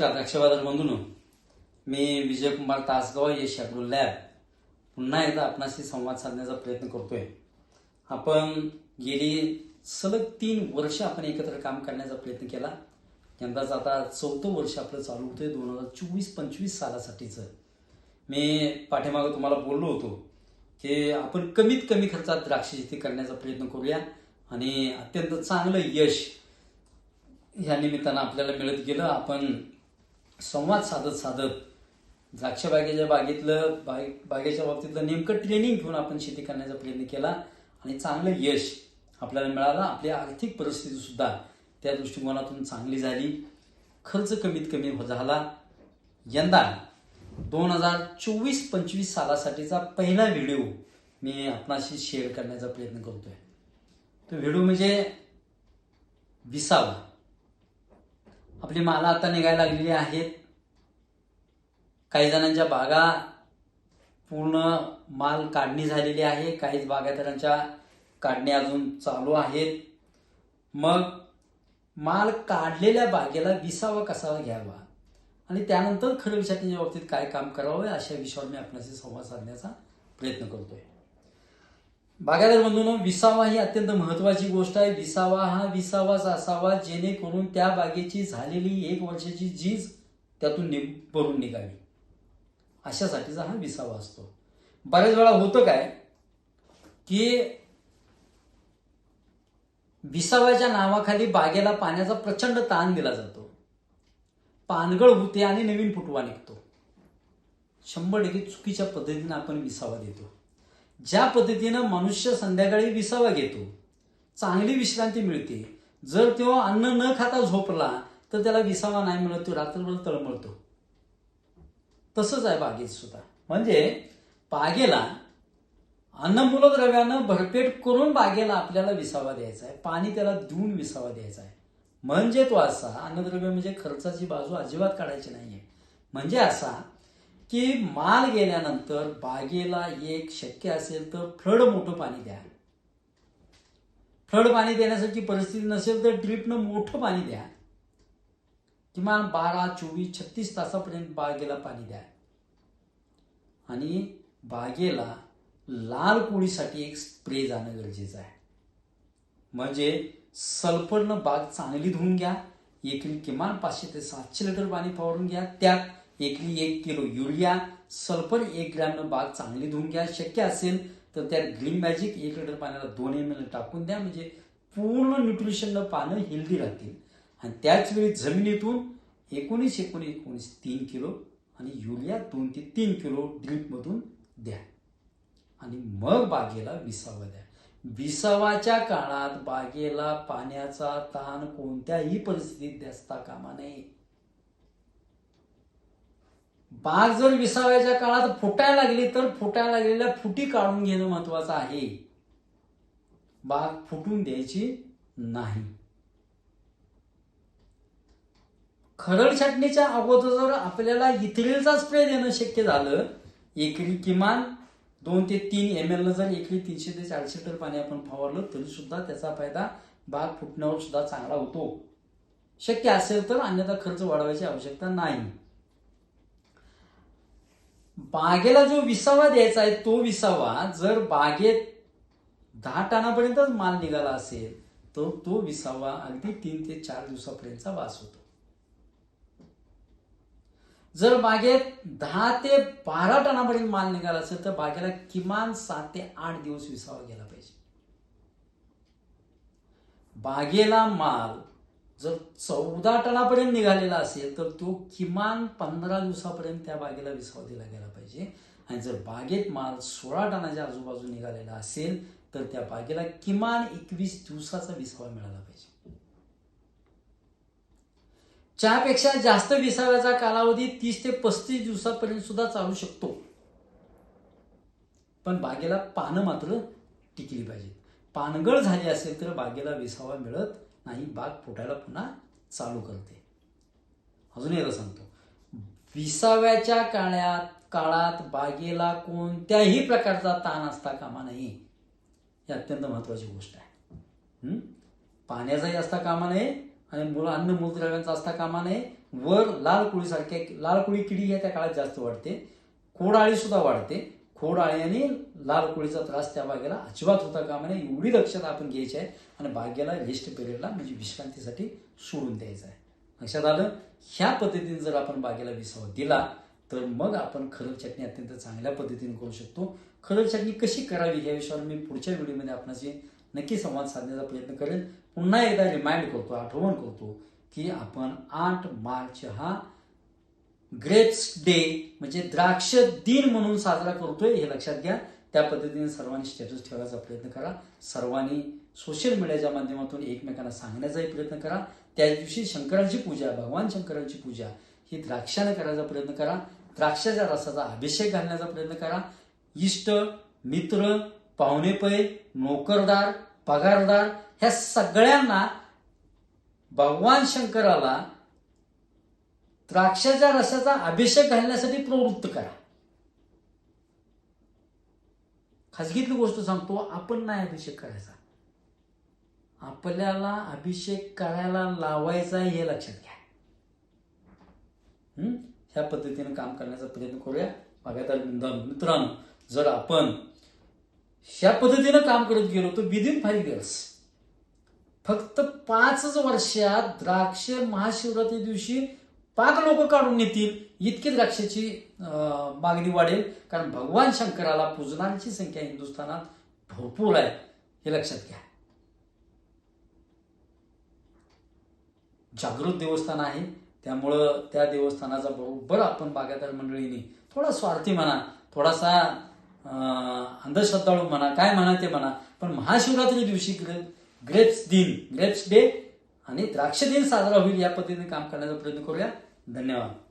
नमस्कार द्राक्षबाजार बंधून. मी विजयकुमार तासगाव यश अॅग्रो लॅब पुन्हा एकदा आपणाशी संवाद साधण्याचा प्रयत्न करतोय. आपण गेली सलग तीन वर्ष आपण एकत्र काम करण्याचा प्रयत्न केला. यंदाच आता चौथं वर्ष आपलं चालू होतंय दोन हजार चोवीस पंचवीस सालासाठीचं. मी पाठीमागं तुम्हाला बोललो होतो की आपण कमीत कमी खर्चात द्राक्ष शेती करण्याचा प्रयत्न करूया आणि अत्यंत चांगलं यश ह्या निमित्तानं आपल्याला मिळत गेलं. आपण संवाद साधत साधत द्राक्ष बागेच्या बागेतलं बाग बागेच्या बाबतीतलं नेमकं ट्रेनिंग घेऊन आपण शेती करण्याचा प्रयत्न केला आणि चांगलं यश आपल्याला मिळालं. आपली आर्थिक परिस्थिती सुद्धा त्या दृष्टिकोनातून चांगली झाली. खर्च कमीत कमी हो झाला. यंदा दोन हजार चोवीस पंचवीस सालासाठीचा पहिला व्हिडिओ मी आपणाशी शेअर करण्याचा प्रयत्न करतोय. तो व्हिडिओ म्हणजे विसावा. आपली माला आता निघायला लागलेली आहेत. काही जणांच्या बागा पूर्ण माल काढणी झालेली आहे. काही बागायतदारांच्या काढणी अजून चालू आहेत. मग माल काढलेल्या बागेला विसावा कसावा घ्यावा? आणि त्यानंतर खरं विचारण्याच्या बाबतीत काय काम करावं अशा विषयावर मी आपल्याशी संवाद साधण्याचा प्रयत्न करतोय. बागायदार बंधूंनो विसावा ही अत्यंत महत्वाची गोष्ट आहे. विसावा हा विसावाच असावा जेणेकरून त्या बागेची झालेली एक वर्षाची झीज त्यातून नि भरून निघावी. अशासाठीचा हा विसावा असतो. बऱ्याच वेळा होतं काय की विसाव्याच्या नावाखाली बागेला पाण्याचा प्रचंड ताण दिला जातो. पानगळ होते आणि नवीन फुटवा निघतो. शंभर टक्के चुकीच्या पद्धतीने आपण विसावा देतो. ज्या पद्धतीनं मनुष्य संध्याकाळी विसावा घेतो चांगली विश्रांती मिळते. जर तो अन्न न खाता झोपला तर त्याला विसावा नाही मिळत तो रात्रभर तळमळतो. तसंच आहे बागेत सुद्धा. म्हणजे बागेला अन्नमूलद्रव्यानं भरपेट करून बागेला आपल्याला विसावा द्यायचा आहे. पाणी त्याला देऊन विसावा द्यायचा आहे. म्हणजे तो असा अन्नद्रव्य म्हणजे खर्चाची बाजू अजिबात काढायची नाहीये. म्हणजे असा की माल गेल्यानंतर बागेला एक शक्य असेल तर फ्लड मोठं पाणी द्या. फ्लड पाणी देण्यासाठी परिस्थिती नसेल तर ड्रिपनं मोठं पाणी द्या. किमान बारा चोवीस छत्तीस तासापर्यंत बागेला पाणी द्या. आणि बागेला लाल कोळीसाठी एक स्प्रे जाणं गरजेचं आहे. म्हणजे सल्फरनं बाग चांगली धुवून घ्या. एकूण किमान पाचशे ते सातशे लिटर पाणी फवारून घ्या. त्यात एकरी एक किलो युरिया सल्फर एक ग्रॅमनं बाग चांगली धुवून घ्या. शक्य असेल तर त्यात ग्रीन मॅजिक एक लिटर पाण्याला दोन एम एल टाकून द्या. म्हणजे पूर्ण न्यूट्रिशननं पानं हेल्दी राहतील. आणि त्याच वेळी जमिनीतून एकोणीस एकोणीस एकोणीस तीन किलो आणि युरिया दोन ते तीन किलो ड्रिपमधून द्या. आणि मग बागेला विसावा द्या. विसावाच्या काळात बागेला पाण्याचा ताण कोणत्याही परिस्थितीत द्यासता कामा नये. बाग जर विसाव्याच्या काळात फुटायला लागली तर फुटायला लागलेल्या फुटी काढून घेणं महत्वाचं आहे. बाग फुटून द्यायची नाही. खरड छाटणीच्या अगोदर जर आपल्याला इथरीलचा स्प्रे देणं शक्य झालं एकरी किमान दोन ते तीन एम एल जर एकरी तीनशे ते चारशे लिटर पाणी आपण फवारलं तरी सुद्धा त्याचा फायदा बाग फुटण्यावर सुद्धा चांगला होतो. शक्य असेल तर अन्यथा खर्च वाढवायची आवश्यकता नाही. बागेला जो विसावा द्यायचा आहे तो विसावा जर बागेत दहा टनापर्यंतच माल निघाला असेल तर तो विसावा अगदी तीन ते चार दिवसापर्यंतचा वास होतो. जर बागेत दहा ते बारा टनापर्यंत माल निघाला असेल तर बागेला किमान सात ते आठ दिवस विसावा गेला पाहिजे. बागेला माल जर चौदा टनापर्यंत निघालेला असेल तर तो किमान पंधरा दिवसापर्यंत त्या बागेला विसावा दिला गेला पाहिजे. आणि जर बागेत माल सोळा टनाच्या आजूबाजू निघालेला असेल तर त्या बागेला किमान एकवीस दिवसाचा विसावा मिळाला पाहिजे. चहापेक्षा जास्त विसाव्याचा कालावधी तीस ते पस्तीस दिवसापर्यंत सुद्धा चालू शकतो. पण बागेला पानं मात्र टिकली पाहिजेत. पानगळ झाली असेल तर बागेला विसावा मिळत नाही बाग फुटायला पुन्हा चालू करते. अजून एकदा सांगतो. विसाव्याच्या काळात काळात बागेला कोणत्याही प्रकारचा ताण असता कामा नये. ही अत्यंत महत्वाची गोष्ट आहे. पाण्याचाही असता कामा नये आणि मुलं अन्न मूलद्रव्यांचा असता कामा नये. वर लाल कुळीसारख्या लाल कोळी किडी या त्या काळात जास्त वाढते. कोडाळी सुद्धा वाढते. खोड आळ्याने लाल कोळीचा त्रास त्या बागेला अजिबात होता कामा नये एवढी दक्षता आपण घ्यायची आहे आणि बागेला रेस्ट पिरियडला म्हणजे विश्रांतीसाठी सोडून द्यायचं आहे लक्षात आलं ह्या पद्धतीने जर आपण बागेला विसावा दिला तर मग आपण खरड चटणी अत्यंत चांगल्या पद्धतीने करू शकतो खरड चटणी कशी करावी या विषयावर मी पुढच्या व्हिडिओमध्ये आपणाशी नक्की संवाद साधण्याचा प्रयत्न करेन पुन्हा एकदा रिमाइंड करतो आठवण करतो की आपण आठ मार्च हा ग्रेप्स डे म्हणजे द्राक्ष दिन म्हणून साजरा करतोय हे लक्षात घ्या. त्या पद्धतीने सर्वांनी स्टेटस ठेवायचा प्रयत्न करा. सर्वांनी सोशल मीडियाच्या माध्यमातून एकमेकांना सांगण्याचाही प्रयत्न करा. त्या दिवशी शंकराची पूजा भगवान शंकराची पूजा ही द्राक्षानं करायचा प्रयत्न करा. द्राक्षाच्या रसाचा अभिषेक घालण्याचा प्रयत्न करा. इष्ट मित्र पाहुणेपै नोकरदार पगारदार ह्या सगळ्यांना भगवान शंकराला द्राक्षाच्या रसाचा अभिषेक घालण्यासाठी प्रवृत्त करा. खाजगीतली गोष्ट सांगतो आपण नाही अभिषेक करायचा. आपल्याला अभिषेक करायला लावायचा हे लक्षात घ्या. ह्या पद्धतीने काम करण्याचा प्रयत्न करूया. बागायतदार मित्रांनो जर आपण ह्या पद्धतीनं काम करत गेलो तर विदिन फाईव्ह इयर्स फक्त पाचच वर्षात द्राक्ष महाशिवरात्री दिवशी पाच लोक काढून नेतील इतकी द्राक्षाची अं, मागणी वाढेल. कारण भगवान शंकराला पूजनांची संख्या हिंदुस्थानात भरपूर आहे हे लक्षात घ्या. जागृत देवस्थान आहे त्यामुळं त्या देवस्थानाचा बरोबर आपण बागायतदार मंडळींनी थोडा स्वार्थी म्हणा थोडासा अं, अंधश्रद्धाळू म्हणा काय म्हणा ते म्हणा. पण महाशिवरात्री दिवशी ग्रे ग्रेप्स दिन ग्रेप्स डे आणि द्राक्ष दिन साजरा होईल या पद्धतीने काम करण्याचा प्रयत्न करूया. धन्यवाद.